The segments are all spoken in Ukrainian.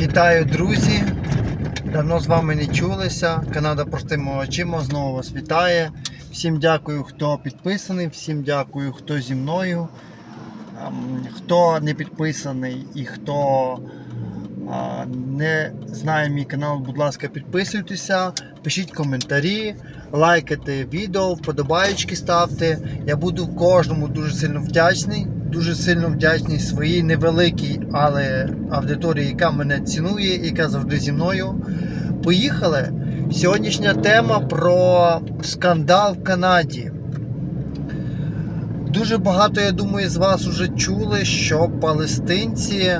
Вітаю, друзі! Давно з вами не чулися. Канада простими очима знову вас вітає. Всім дякую, хто підписаний, всім дякую, хто зі мною. Ем, Хто не підписаний і хто не знає мій канал, будь ласка, підписуйтеся, пишіть коментарі, лайкайте відео, вподобаєчки ставте. Я буду кожному дуже сильно вдячний. Дуже сильно вдячний своїй невеликій, але аудиторії, яка мене цінує, яка завжди зі мною. Поїхали! Сьогоднішня тема про скандал в Канаді. Дуже багато, я думаю, з вас вже чули, що палестинці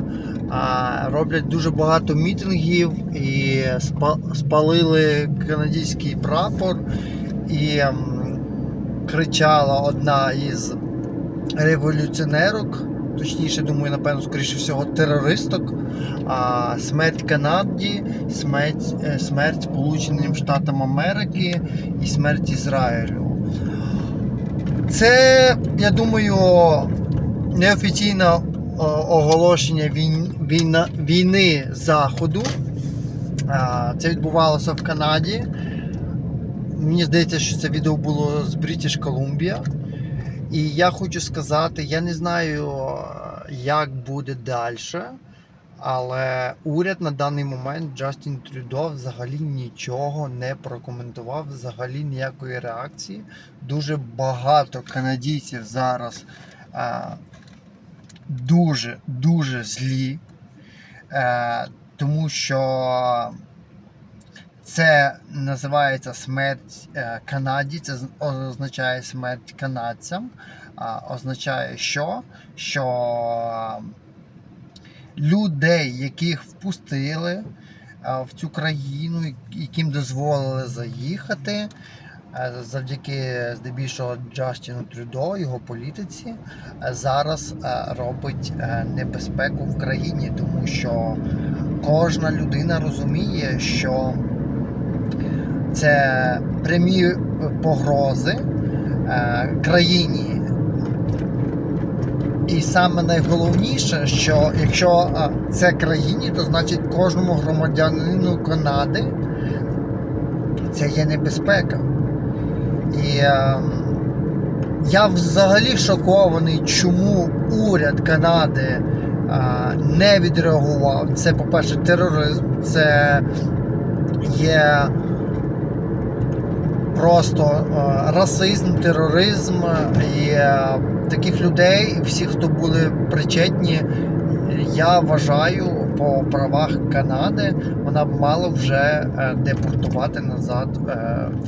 роблять дуже багато мітингів і спалили канадський прапор. І кричала одна із революціонерок, точніше, думаю, напевно, скоріше всього, терористок. А, смерть Канаді, смерть, е, смерть Сполученим Штатам Америки і смерть Ізраїлю. Це, я думаю, неофіційне оголошення війн, війна, війни Заходу. Це відбувалося в Канаді. Мені здається, що це відео було з British Columbia. І я хочу сказати, я не знаю, як буде далі, але уряд на даний момент Джастін Трюдо взагалі нічого не прокоментував, взагалі ніякої реакції. Дуже багато канадійців зараз е, дуже дуже злі, е, тому що це називається смерть е, Канаді, це означає смерть канадцям. Означає що? Що людей, яких впустили е, в цю країну, яким дозволили заїхати, е, завдяки здебільшого Джастіну Трюдо, його політиці, е, зараз е, робить е, небезпеку в країні, тому що кожна людина розуміє, що це прямі погрози е, країні. І саме найголовніше, що якщо е, це країні, то значить кожному громадянину Канади це є небезпека. І е, я взагалі шокований, чому уряд Канади не відреагував. Це, по-перше, тероризм, це є просто е, расизм, тероризм і е, таких людей, всі, хто були причетні, я вважаю по правах Канади, вона б мала вже е, депортувати назад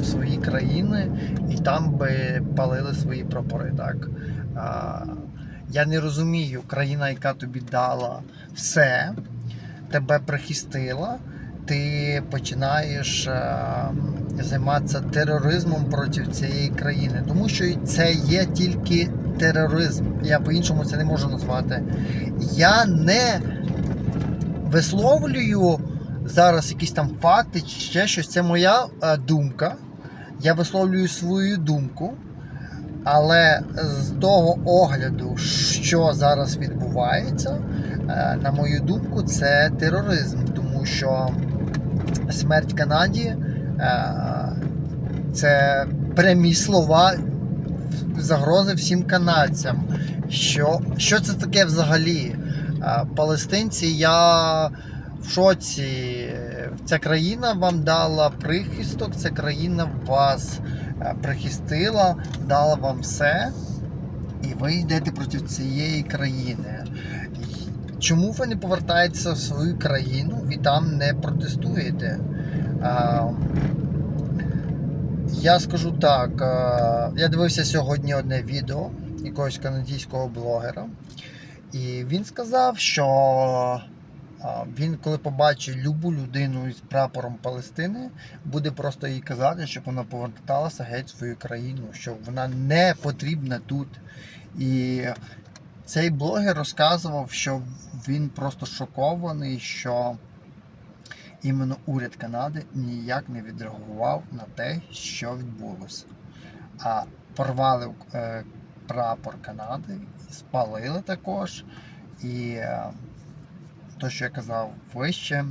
в свої країни і там би палили свої прапори. Так? Я не розумію, країна, яка тобі дала все, тебе прихистила, ти починаєш е, займатися тероризмом проти цієї країни, тому що це є тільки тероризм. Я по-іншому це не можу назвати. Я не висловлюю зараз якісь там факти чи ще щось. Це моя е, думка. Я висловлюю свою думку. Але з того огляду, що зараз відбувається, е, на мою думку, це тероризм, тому що смерть Канаді е, це прямі слова загрози всім канадцям. Що, що це таке взагалі? Е, Палестинці, я в шоці. Ця країна вам дала прихисток, ця країна вас е, прихистила, дала вам все, і ви йдете проти цієї країни. Чому ви не повертаєтеся в свою країну і там не протестуєте? А, я скажу так, я дивився сьогодні одне відео якогось канадського блогера, і він сказав, що він, коли побачить любу людину з прапором Палестини, буде просто їй казати, щоб вона поверталася геть в свою країну, що вона не потрібна тут. І цей блогер розказував, що він просто шокований, що іменно уряд Канади ніяк не відреагував на те, що відбулося. А порвали е, прапор Канади, спалили також. І е, то, що я казав вище,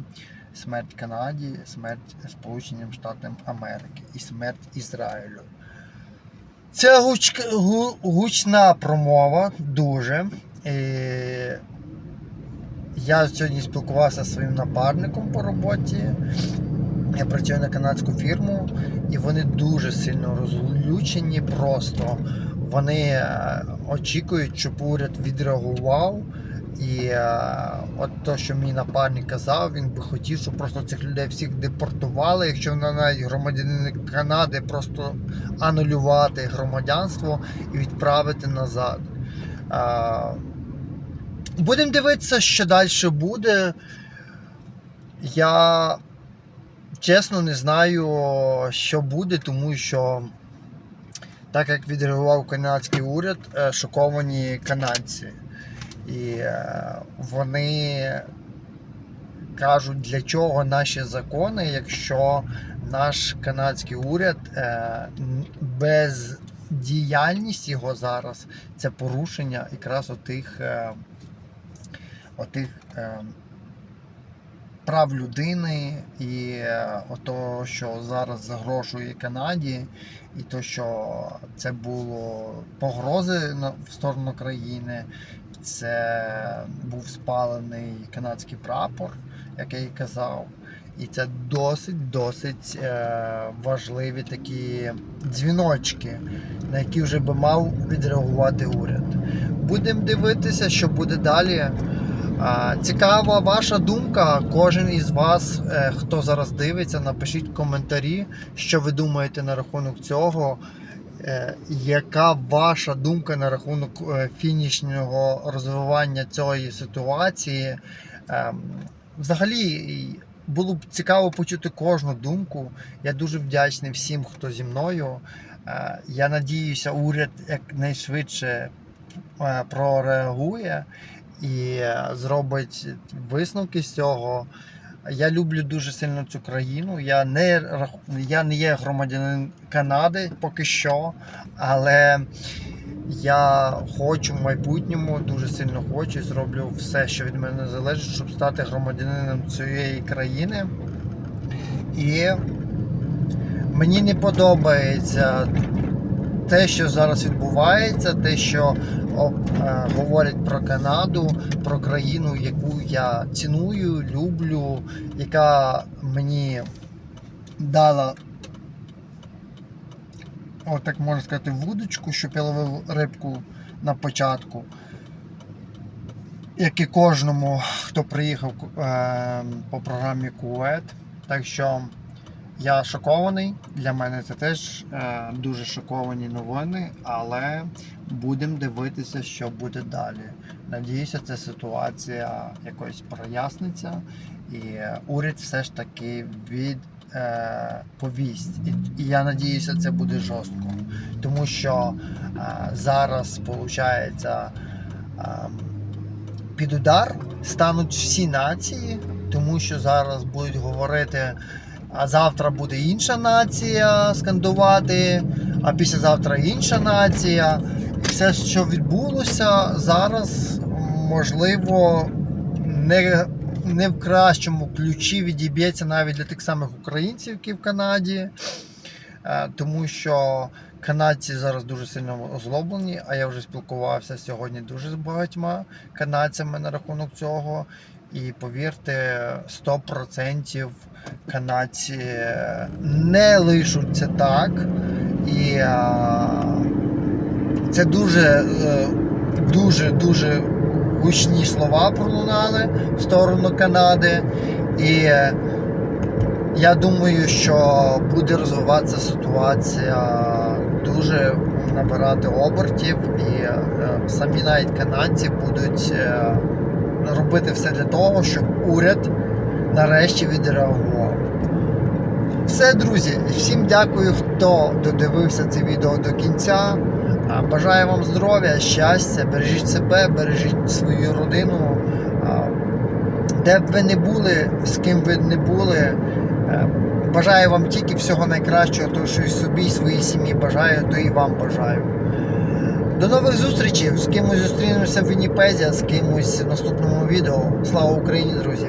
смерть Канаді, смерть Сполученим Штатам Америки і смерть Ізраїлю. Це гуч... гу- гучна промова, дуже. І я сьогодні спілкувався зі своїм напарником по роботі. Я працюю на канадську фірму, і вони дуже сильно розлючені просто. Вони е, очікують, щоб уряд відреагував. І е, от то, що мій напарник казав, він би хотів, щоб просто цих людей всіх депортували, якщо вони навіть громадянини Канади, просто анулювати громадянство і відправити назад. Е, Будемо дивитися, що далі буде. Я чесно не знаю, що буде, тому що так як відреагував канадський уряд, е, шоковані канадці. І е, вони кажуть, для чого наші закони, якщо наш канадський уряд е, без діяльність його зараз це порушення якраз отих, е, отих прав людини і ото, що зараз загрожує Канаді, і то, що це було погрози в сторону країни, це був спалений канадський прапор, як я і казав. І це досить досить е, важливі такі дзвіночки, на які вже би мав відреагувати уряд. Будемо дивитися, що буде далі. А, Цікава ваша думка. Кожен із вас, е, хто зараз дивиться, напишіть коментарі, що ви думаєте на рахунок цього. Е, Яка ваша думка на рахунок е, фінішнього розвивання цієї ситуації? Ем, Взагалі було б цікаво почути кожну думку. Я дуже вдячний всім, хто зі мною. Е, Я надіюся, уряд якнайшвидше прореагує і зробить висновки з цього. Я люблю дуже сильно цю країну. Я не, я не є громадянин Канади поки що, але я хочу в майбутньому, дуже сильно хочу зроблю все, що від мене залежить, щоб стати громадянином цієї країни. І мені не подобається те, що зараз відбувається, те, що е, говорять про Канаду, про країну, яку я ціную, люблю, яка мені дала, о, так можна сказати, вудочку, щоб я ловив рибку на початку. Як і кожному, хто приїхав е, по програмі Кует. Так що я шокований. Для мене це теж е, дуже шоковані новини, але будемо дивитися, що буде далі. Надіюся, ця ситуація якось проясниться, і е, уряд все ж таки від. е, Повість, і, і я надіюся, це буде жорстко, тому що е, зараз виходить під удар стануть всі нації, тому що зараз будуть говорити а завтра буде інша нація скандувати, а післязавтра інша нація. Все, що відбулося зараз, можливо, не, не в кращому ключі відіб'ється навіть для тих самих українців, які в Канаді. Е, Тому що канадці зараз дуже сильно озлоблені, а я вже спілкувався сьогодні дуже з багатьма канадцями на рахунок цього. І повірте, 100% канадці не лишуться так. І це дуже, е, дуже, дуже гучні слова пролунали в сторону Канади. І е, я думаю, що буде розвиватися ситуація дуже набирати обертів, і е, самі навіть канадці будуть е, робити все для того, щоб уряд нарешті відреагував. Все, друзі, всім дякую, хто додивився це відео до кінця. Бажаю вам здоров'я, щастя, бережіть себе, бережіть свою родину. Де б ви не були, з ким ви не були. е, Бажаю вам тільки всього найкращого, то що і собі, і своїй сім'ї бажаю, то і вам бажаю. До нових зустрічей. З кимось зустрінемося в Вінніпезі, з кимось в наступному відео. Слава Україні, друзі!